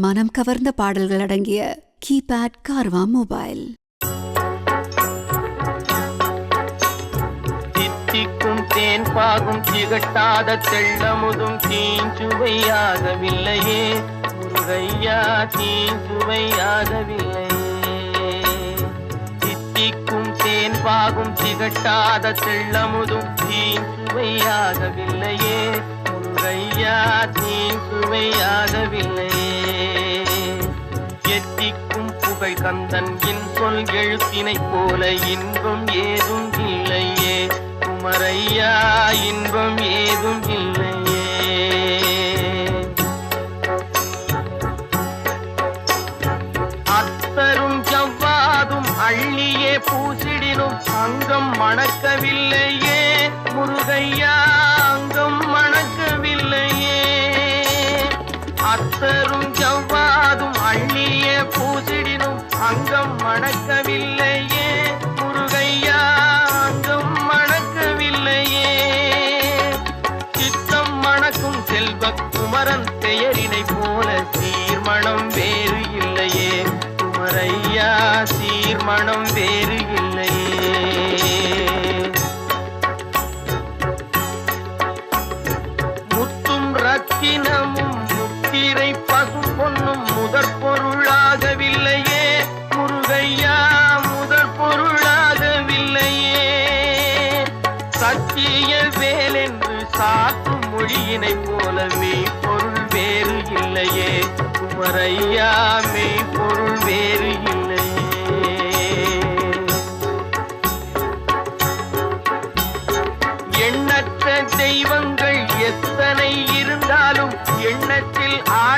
மனம் கவர்ந்த பாடல்கள் அடங்கிய கீபேட் கார்வா மொபைல். தித்திக்கும் தேன் பாகும் திகட்டாத தெள்ளமுதும் தீஞ்சுவையாகவில்லையே. முருகையா தீஞ்சுவையாகவில்லையே. தித்திக்கும் தேன் பாகும் திகட்டாத தெள்ளமுதும் தீஞ்சுவையாகவில்லையே. முருகையா தீஞ்சுவையாகவில்லையே. எத்திக்கும் புகழ் கந்தன் இன் சொல் எழுத்தினை போல இன்பம் ஏதும் இல்லையே. குமரையா இன்பம் ஏதும் இல்லையே. அத்தரும் ஜவ்வாதும் அள்ளியே பூசிடினும் அங்கம் மணக்கவில்லையே. முருகையா அங்கம் மணக்கவில்லையே. அத்தரும் அங்கம் மணக்கவில்லையே முருகையா அங்கம் மணக்கவில்லையே. சித்தம் மணக்கும் செல்வ குமரன் பெயரினை போல சீர்மணம் வேறு இல்லையே. குமரையா சீர்மணம் வேறு இல்லையே. முத்தும் ரத்தினமும் முத்திரை பசும் சத்திய வேலென்று சாக்கும் மொழியினை போல மெய்ப்பொருள் வேறு இல்லையே. குமரையா மெய்ப்பொருள் வேறு இல்லையே. எண்ணற்ற தெய்வங்கள் எத்தனை இருந்தாலும் எண்ணத்தில் ஆ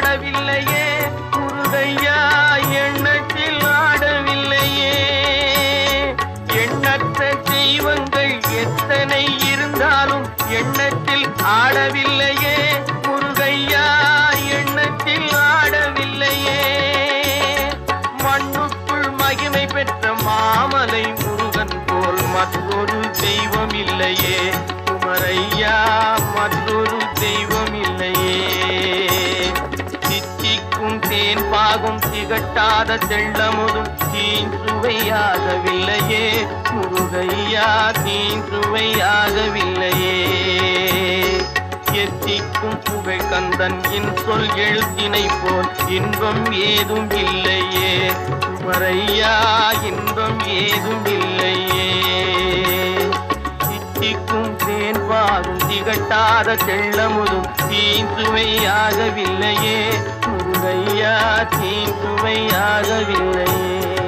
எண்ணத்தில் ஆடவில்லையே முருகையா எண்ணத்தில் ஆடவில்லையே. மண்ணுக்குள் மகிமை பெற்ற மாமலை முருகன் போல் மற்றொரு தெய்வம் இல்லையே குமரையா மற்றொரு தெய்வம் இல்லையே சித்திக்கும் தேன் பாகும் திகட்டாத தெள்ளமுதும் தீஞ்சுவையாகவில்லையே முருகையா தீஞ்சுவையாகவில்லையே கந்தன் என் சொல் எழுத்தினை போல் இன்பம் ஏதும் இல்லையே. குமரையா இன்பம் ஏதும் இல்லையே. சித்திக்கும் தேன்பாகும் திகட்டாத செல்லமுதும் தீந்துமையாகவில்லையே. முருகையா தீந்துமையாகவில்லையே.